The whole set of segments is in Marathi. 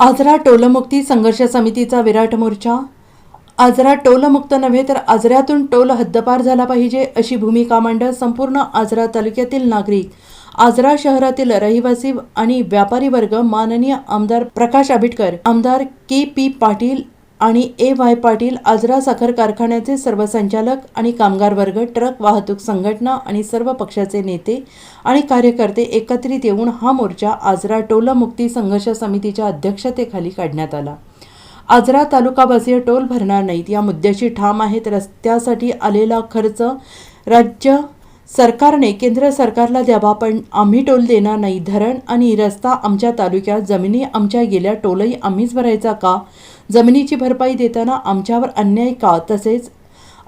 आजरा टोलमुक्ती संघर्ष समितीचा विराट मोर्चा? आजरा टोलमुक्त नव्हे तर आजऱ्यातून टोल हद्दपार झाला पाहिजे अशी भूमिका मांडत संपूर्ण आजरा तालुक्यातील नागरिक आजरा शहरातील रहिवासी आणि व्यापारी वर्ग माननीय आमदार प्रकाश आबिटकर आमदार के पी पाटील आणि ए वाय पाटील आजरा साखर कारखान्याचे सर्व संचालक आणि कामगार वर्ग ट्रक वाहतूक संघटना आणि सर्व पक्षाचे नेते आणि कार्यकर्ते एकत्रित येऊन हा मोर्चा आजरा टोलमुक्ती संघर्ष समितीच्या अध्यक्षतेखाली काढण्यात आला. आजरा तालुकावासीय टोल भरणार नाहीत. या मुद्द्याशी ठाम आहेत. रस्त्यासाठी आलेला खर्च राज्य सरकारने केंद्र सरकारला द्यावा पण आम्ही टोल देणार नाही. धरण आणि रस्ता आमच्या तालुक्यात जमिनी आमच्या गेल्या टोलही आम्हीच भरायचा का? जमिनीची भरपाई देताना आमच्यावर अन्याय का? तसेच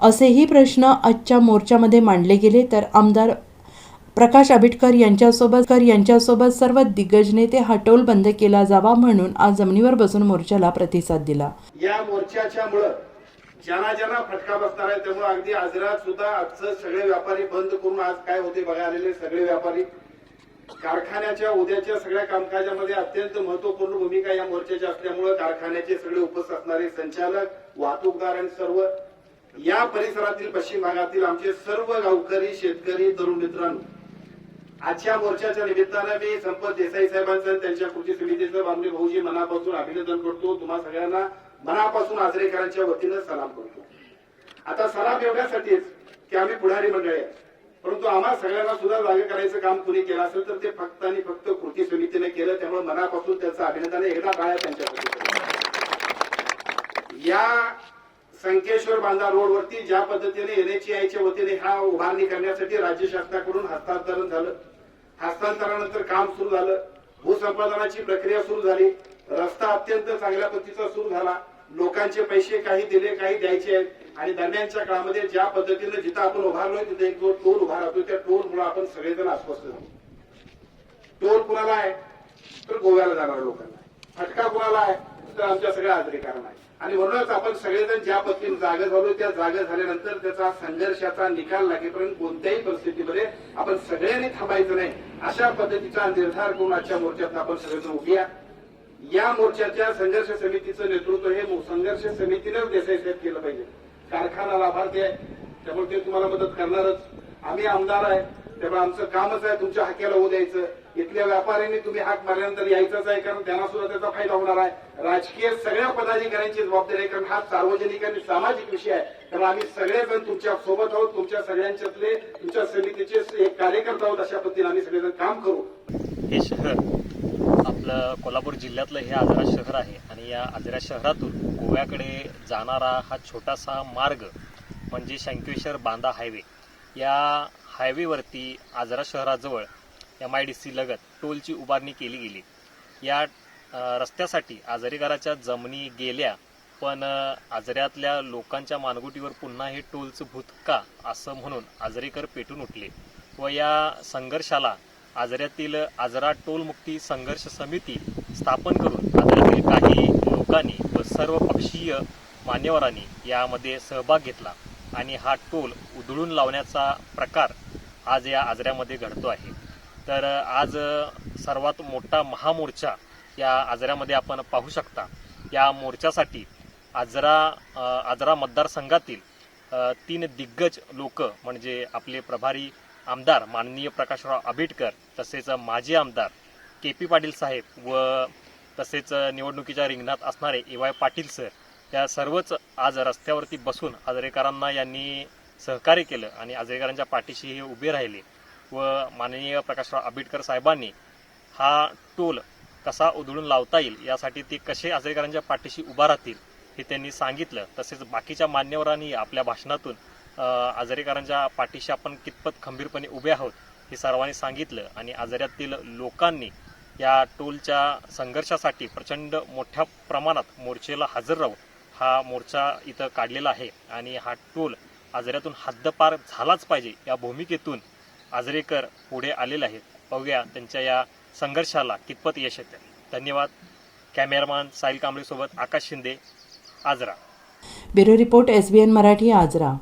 असेही प्रश्न आजच्या मोर्चामध्ये मांडले गेले तर आमदार प्रकाश आबिटकर यांच्यासोबत कर यांच्यासोबत सर्व दिग्गज नेते हा टोल बंद केला जावा म्हणून आज जमिनीवर बसून मोर्चाला प्रतिसाद दिला. या मोर्चाच्या ज्यांना ज्यांना फटका बसणार आहे त्यामुळे अगदी आजरात सुद्धा आजचं सगळे व्यापारी बंद करून आज काय होते बघा आलेले सगळे व्यापारी. कारखान्याच्या उद्याच्या सगळ्या कामकाजामध्ये अत्यंत महत्त्वपूर्ण भूमिका या मोर्चाची असल्यामुळे कारखान्याचे सगळे उपस्थित असणारे संचालक वाहतूकदार आणि सर्व या परिसरातील पश्चिम भागातील आमचे सर्व गावकरी शेतकरी तरुण मित्रांनो. आजच्या मोर्चाच्या निमित्तानं मी संपत देसाई साहेबांचं त्यांच्या कृती समितीचं बांधले भाऊजी मनापासून अभिनंदन करतो. तुम्हा सगळ्यांना मनापासून आजरेकरांच्या वतीनं सलाम करतो. आता सलाम एवढ्यासाठीच की आम्ही पुढारी मंडळी आहे. परंतु आम्हा सगळ्यांना सुद्धा जागे करायचं काम कुणी केलं असेल तर ते फक्त आणि फक्त कृती समितीने केलं. त्यामुळे मनापासून त्याचं अभिनंदन. एकदा टाळ्या त्यांच्यासाठी? या संकेश्वर बांधा रोडवरती ज्या पद्धतीने एनएचआयच्या वतीने हा उभारणी करण्यासाठी राज्य शासनाकडून हस्तांतरण झालं. हस्तांतरणानंतर काम सुरू झालं. भूसंपादनाची प्रक्रिया सुरू झाली. रस्ता अत्यंत चांगल्या पद्धतीचा सुरू झाला. लोकांचे पैसे काही दिले काही द्यायचे. आहेत आणि दरम्यानच्या काळामध्ये ज्या पद्धतीने जिथं आपण उभारलोय तिथे एक जो टोल उभा राहतो त्या टोल मुळे आपण सगळेजण अस्वस्थ झालो. टोल कुणाला आहे? तर गोव्याला जाणाऱ्या लोकांना फटका कुणाला आहे? तर आमच्या सगळ्या आजरीकारण आहे. आणि म्हणूनच आपण सगळेजण ज्या पद्धतीने जागा झालो त्या जागा झाल्यानंतर त्याचा संघर्षाचा निकाल लागेपर्यंत कोणत्याही परिस्थितीमध्ये आपण सगळ्यांनी थांबायचं नाही. अशा पद्धतीचा निर्धार करून आजच्या मोर्चात आपण सगळेजण उभूया या मोर्चाच्या संघर्ष समितीचं नेतृत्व हे संघर्ष समितीनंच देसाई साहेब केलं पाहिजे. कारखाना लाभार्थी आहे त्यामुळे ते तुम्हाला मदत करणारच. आम्ही आमदार आहे त्यामुळे आमचं कामच आहे तुमच्या हाक्याला होऊ द्यायचं. इथल्या व्यापाऱ्यांनी तुम्ही हाक मारल्यानंतर यायचंच आहे कारण त्यांना सुद्धा त्याचा फायदा होणार आहे. राजकीय सगळ्या पदाधिकाऱ्यांची जबाबदारी आहे कारण हा सार्वजनिक आणि सामाजिक विषय आहे. त्यामुळे आम्ही सगळेजण तुमच्यासोबत आहोत तुमच्या सगळ्यांच्यातले तुमच्या समितीचे एक कार्यकर्ता आहोत अशा पद्धतीने आम्ही सगळेजण काम करू. हे शहर आपलं कोल्हापूर जिल्ह्यातलं हे आजरा शहर आहे आणि या आजरा शहरातून गोव्याकडे जाणारा हा छोटासा मार्ग म्हणजे शंकेश्वर बांधा हायवे. या हायवेवरती आजरा शहराजवळ एम आय डी सी लगत टोलची उभारणी केली गेली. या रस्त्यासाठी आजरेकराच्या जमिनी गेल्या पण आजऱ्यातल्या लोकांच्या मानगुटीवर पुन्हा हे टोलचं भूत का असं म्हणून आजरेकर पेटून उठले व या संघर्षाला आजऱ्यातील आजरा टोलमुक्ती संघर्ष समिती स्थापन करून आजऱ्यातील काही लोकांनी व सर्व पक्षीय मान्यवरांनी यामध्ये सहभाग घेतला आणि हा टोल उधळून लावण्याचा प्रकार आज या आजऱ्यामध्ये घडतो आहे. तर आज सर्वात मोठा महामोर्चा या आजऱ्यामध्ये आपण पाहू शकता. या मोर्चासाठी आजरा आजरा मतदारसंघातील तीन दिग्गज लोक म्हणजे आपले प्रभारी आमदार माननीय प्रकाशराव आंबेडकर तसेच माजी आमदार के पी पाटील साहेब व तसेच निवडणुकीच्या रिंगणात असणारे ए वाय पाटील सर या सर्वच आज रस्त्यावरती बसून आजरेकरांना यांनी सहकार्य केलं आणि आजरेकरांच्या पाठीशी हे उभे राहिले व माननीय प्रकाशराव आंबेडकर साहेबांनी हा टोल कसा उधळून लावता येईल यासाठी ते कसे आजरेकरांच्या पाठीशी उभा राहतील हे त्यांनी सांगितलं. तसेच बाकीच्या मान्यवरांनी आपल्या भाषणातून आजारीकरांच्या पाठीशी आपण कितपत खंबीरपणे उभे आहोत हे सर्वांनी सांगितलं आणि आजाऱ्यातील लोकांनी या टोलच्या संघर्षासाठी प्रचंड मोठ्या प्रमाणात मोर्चेला हजर राहून हा मोर्चा इथं काढलेला आहे आणि हा टोल आजऱ्यातून हद्दपार झालाच पाहिजे या भूमिकेतून आजरेकर पुढे आलेले आहेत. पाहूया त्यांच्या या संघर्षाला कितपत यश येते धन्यवाद. Cameraman Sahil कांबळेसोबत Akash Shinde Ajara. Bureau report S B N Marathi Ajara.